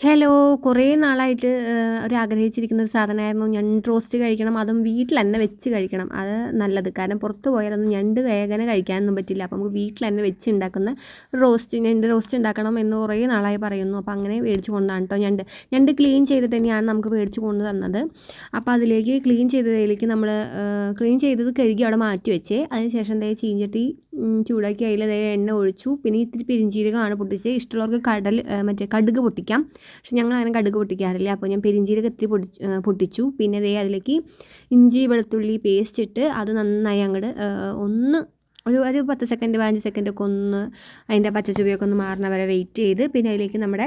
Hello കുറേ നാളായിട്ട് ഒരു ആഗ്രഹിച്ചിരിക്കുന്ന ഒരു സാധനമായിരുന്നു ഞണ്ട് റോസ്റ്റ് കഴിക്കണം. അതും വീട്ടിൽ തന്നെ വെച്ച് കഴിക്കണം. അത് നല്ലത്. കാരണം പുറത്ത് പോയാലൊന്നും ഞണ്ട് വേഗന കഴിക്കാനൊന്നും പറ്റില്ല. അപ്പം നമുക്ക് വീട്ടിൽ തന്നെ വെച്ച് ഉണ്ടാക്കുന്ന റോസ്റ്റ് ഞണ്ട് റോസ്റ്റ് ഉണ്ടാക്കണം എന്ന് കുറേ നാളായി പറയുന്നു. അപ്പോൾ അങ്ങനെ മേടിച്ച് കൊണ്ടാണ് കേട്ടോ ഞണ്ട്. ഞണ്ട് ക്ലീൻ ചെയ്തിട്ട് തന്നെയാണ് നമുക്ക് മേടിച്ച് കൊണ്ട് തന്നത്. അപ്പോൾ അതിലേക്ക് ക്ലീൻ ചെയ്തതിലേക്ക് നമ്മൾ ക്ലീൻ ചെയ്തത് കഴുകി അവിടെ മാറ്റി വെച്ചേ. അതിനുശേഷം എന്താ ചീഞ്ചട്ടി ചൂടാക്കി അതിൽ എണ്ണ ഒഴിച്ചു. പിന്നെ ഇത്തിരി പെരിഞ്ചീരകമാണ് പൊട്ടിച്ചത്. ഇഷ്ടമുള്ളവർക്ക് കടൽ മറ്റേ കടുക് പൊട്ടിക്കാം. പക്ഷെ ഞങ്ങൾ അങ്ങനെ കടുക് പൊട്ടിക്കാറില്ല. അപ്പോൾ ഞാൻ പെരിഞ്ചീരകം ഇത്തിരി പൊടി പൊട്ടിച്ചു. പിന്നെ ദേ അതിലേക്ക് ഇഞ്ചി വെളുത്തുള്ളി പേസ്റ്റ് ഇട്ട് അത് നന്നായി അങ്ങോട്ട് ഒന്ന് ഒരു ഒരു പത്ത് സെക്കൻഡ് പതിനഞ്ച് സെക്കൻഡൊക്കെ ഒന്ന് അതിന്റെ പച്ചച്ചുവയൊക്കെ ഒന്ന് മാറുന്ന വരെ വെയിറ്റ് ചെയ്ത് പിന്നെ അതിലേക്ക് നമ്മുടെ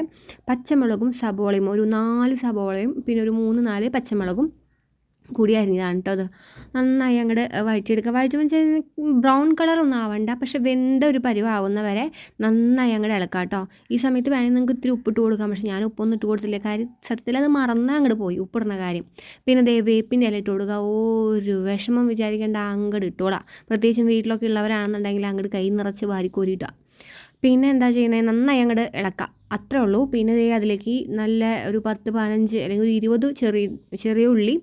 പച്ചമുളകും സബോളയും ഒരു നാല് സബോളയും പിന്നെ ഒരു മൂന്ന് നാല് പച്ചമുളകും കൂടി അരിഞ്ഞതാണ് കേട്ടോ അത്. നന്നായി അങ്ങോട്ട് വഴിച്ചെടുക്കുക വഴിച്ച് വെച്ചാൽ ബ്രൗൺ കളറൊന്നും ആവണ്ട. പക്ഷെ വെന്ത ഒരു പരിവാവുന്ന വരെ നന്നായി അങ്ങോട്ട് ഇളക്കാം കേട്ടോ ഈ സമയത്ത് വേണമെങ്കിൽ നിങ്ങൾക്ക് ഇത്തിരി ഉപ്പിട്ട് കൊടുക്കാം. പക്ഷെ ഞാൻ ഉപ്പൊന്നും ഇട്ട് കൊടുത്തില്ല. കാര്യം സത്യത്തിൽ അത് മറന്നാൽ അങ്ങോട്ട് പോയി ഉപ്പിടുന്ന കാര്യം. പിന്നെ ദേ വേപ്പിന്റെ ഇല ഇട്ട് കൊടുക്കുക. ഒരു വിഷമം വിചാരിക്കേണ്ട അങ്ങോട്ട് ഇട്ടോളാം. പ്രത്യേകിച്ചും വീട്ടിലൊക്കെ ഉള്ളവരാണെന്നുണ്ടെങ്കിൽ അങ്ങോട്ട് കൈ നിറച്ച് വാരിക്കോരിയിട്ടാം പിന്നെ എന്താ ചെയ്യുന്നത് നന്നായി അങ്ങോട്ട് ഇളക്കാം അത്രേ ഉള്ളൂ. പിന്നെ അതിലേക്ക് നല്ല ഒരു പത്ത് പതിനഞ്ച് അല്ലെങ്കിൽ ഒരു ഇരുപത് ചെറിയ ചെറിയ ഉള്ളി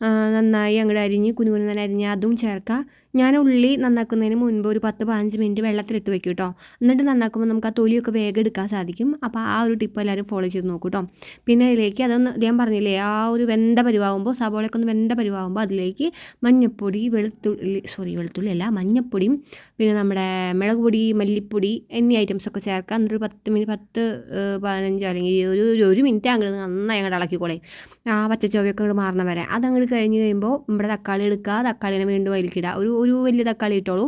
നന്നായി അങ്ങോട്ട് അരിഞ്ഞ് കുനു കുനുകുനെ അരിഞ്ഞ് അതും ചേർക്കുക ഞാൻ ഉള്ളി നന്നാക്കുന്നതിന് മുൻപ് ഒരു പത്ത് പതിനഞ്ച് മിനിറ്റ് വെള്ളത്തിലിട്ട് വെക്കും കേട്ടോ എന്നിട്ട് നന്നാക്കുമ്പോൾ നമുക്ക് ആ തൊലിയൊക്കെ വേഗം എടുക്കാൻ സാധിക്കും. അപ്പോൾ ആ ഒരു ടിപ്പ് എല്ലാവരും ഫോളോ ചെയ്ത് നോക്കൂ കേട്ടോ പിന്നെ അതിലേക്ക് അതൊന്ന് ഞാൻ പറഞ്ഞില്ലേ ആ ഒരു വെന്ത പരിവാകുമ്പോൾ സബോളയൊക്കെ ഒന്ന് വെന്ത പരിവാകുമ്പോൾ അതിലേക്ക് മഞ്ഞപ്പൊടി വെളുത്തുള്ളി സോറി വെളുത്തുള്ളി അല്ല മഞ്ഞപ്പൊടിയും പിന്നെ നമ്മുടെ മുളക് പൊടി മല്ലിപ്പൊടി എന്നീ ഐറ്റംസൊക്കെ ചേർക്കുക എന്നിട്ട് പത്ത് മിനിറ്റ് പത്ത് പതിനഞ്ച് അല്ലെങ്കിൽ ഒരു ഒരു മിനിറ്റ് അങ്ങോട്ട് നന്നായി അങ്ങോട്ട് ഇളക്കിക്കോളെ. ആ പച്ചച്ചോവയൊക്കെ അങ്ങോട്ട് മാറണ വരെ. അതങ്ങോട്ട് കഴിഞ്ഞ് കഴിയുമ്പോൾ നമ്മുടെ തക്കാളി എടുക്കുക തക്കാളിനെ വീണ്ടും അതിലേക്കിടുക ഒരു ഒരു വലിയ തക്കാളി ഇട്ടോളൂ.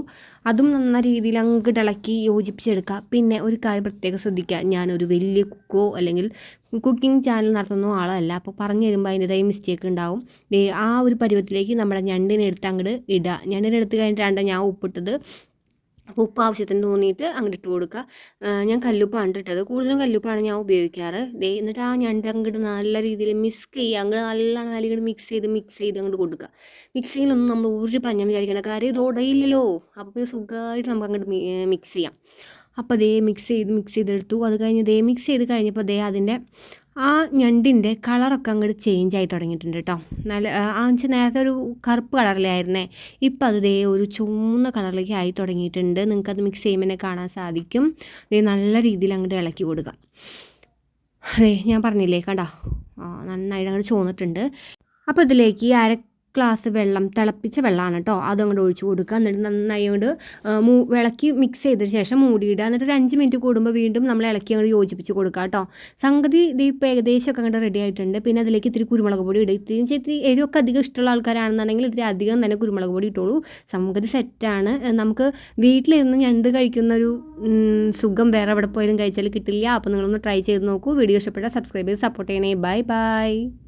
അതും നന്ന രീതിയിൽ അങ്ങോട്ട് ഇളക്കി യോജിപ്പിച്ചെടുക്കുക. പിന്നെ ഒരു കാര്യം പ്രത്യേകം ശ്രദ്ധിക്കുക. ഞാനൊരു വലിയ കുക്കോ അല്ലെങ്കിൽ കുക്കിംഗ് ചാനൽ നടത്തുന്ന ആളല്ല. അപ്പോൾ പറഞ്ഞു തരുമ്പോൾ അതിന്റെതായ മിസ്റ്റേക്ക് ഉണ്ടാവും. ആ ഒരു പരുവത്തിലേക്ക് നമ്മുടെ ഞണ്ടിനെ എടുത്ത് അങ്ങോട്ട് ഇടുക. ഞണ്ടിനെടുത്ത് കഴിഞ്ഞിട്ടാണ് ഞാൻ ഉപ്പിട്ടത്. അപ്പോൾ ഉപ്പ് ആവശ്യത്തിന് തോന്നിയിട്ട് അങ്ങോട്ട് ഇട്ട് കൊടുക്കുക ഞാൻ കല്ലുപ്പാണ് ഇട്ടത്. കൂടുതലും കല്ലുപ്പാണ് ഞാൻ ഉപയോഗിക്കാറ്. ദേ എന്നിട്ട് ആ ഞണ്ട് അങ്ങോട്ട് നല്ല രീതിയിൽ മിക്സ് ചെയ്യുക. അങ്ങോട്ട് നല്ല ഇങ്ങോട്ട് മിക്സ് ചെയ്ത് മിക്സ് ചെയ്ത് അങ്ങോട്ട് കൊടുക്കുക മിക്സിങ്ങിലൊന്നും നമ്മൾ ഒരു പഞ്ഞം വിചാരിക്കേണ്ട. കാര്യം ഇത് ഉടയില്ലല്ലോ അപ്പോൾ സുഖമായിട്ട് നമുക്ക് അങ്ങോട്ട് മിക്സ് ചെയ്യാം. അപ്പോൾ ദേ മിക്സ് ചെയ്ത് മിക്സ് ചെയ്തെടുത്തു. അത് കഴിഞ്ഞ് ദേ മിക്സ് ചെയ്ത് കഴിഞ്ഞപ്പോൾ ദേ അതിന്റെ ആ ഞണ്ടിന്റെ കളറൊക്കെ അങ്ങോട്ട് ചേഞ്ച് ആയി തുടങ്ങിയിട്ടുണ്ട് കേട്ടോ നല്ല ആ വെച്ചാൽ നേരത്തെ ഒരു കറുപ്പ് കളറിലായിരുന്നേ ഇപ്പം അത് ദേ ഒരു ചുവന്ന കളറിലേക്ക് ആയി തുടങ്ങിയിട്ടുണ്ട്. നിങ്ങൾക്കത് മിക്സ് ചെയ്യുമ്പോൾ കാണാൻ സാധിക്കും. ദേ നല്ല രീതിയിൽ അങ്ങോട്ട് ഇളക്കി കൊടുക്കുക അതെ ഞാൻ പറഞ്ഞില്ലേ കണ്ടോ? നന്നായിട്ട് അങ്ങോട്ട് ചോന്നിട്ടുണ്ട് അപ്പോൾ ഇതിലേക്ക് അര ഗ്ലാസ് വെള്ളം തിളപ്പിച്ച വെള്ളമാണ് കേട്ടോ അതും ഒഴിച്ച് കൊടുക്കുക. എന്നിട്ട് നന്നായി അങ്ങോട്ട് മൂ വിളക്കി മിക്സ് ചെയ്തതിന് ശേഷം മൂടിയിടുക. എന്നിട്ട് ഒരു അഞ്ച് മിനിറ്റ് കൂടുമ്പോൾ വീണ്ടും നമ്മൾ ഇളക്കി അങ്ങോട്ട് യോജിപ്പിച്ച് കൊടുക്കുക കേട്ടോ സംഗതി ഇത് ഇപ്പോൾ ഏകദേശമൊക്കെ അങ്ങോട്ട് റെഡി ആയിട്ടുണ്ട്. പിന്നെ അതിലേക്ക് ഇത്തിരി കുരുമുളക് പൊടി ഇടുക. ഇത്തിരി ഇത്തിരി എരിവൊക്കെ അധികം ഇഷ്ടമുള്ള ആൾക്കാരാണെന്നുണ്ടെങ്കിൽ ഇത്തിരി അധികം തന്നെ കുരുമുളക് പൊടി ഇട്ടോളൂ. സംഗതി സെറ്റാണ് നമുക്ക് വീട്ടിലിരുന്ന് ഞണ്ട് കഴിക്കുന്ന ഒരു സുഖം വേറെ എവിടെ പോയാലും കഴിച്ചാൽ കിട്ടില്ല. അപ്പോൾ നിങ്ങളൊന്ന് ട്രൈ ചെയ്ത് നോക്കൂ. വീഡിയോ ഇഷ്ടപ്പെട്ടാൽ സബ്സ്ക്രൈബ് ചെയ്ത് സപ്പോർട്ട് ചെയ്യണേ. Bye bye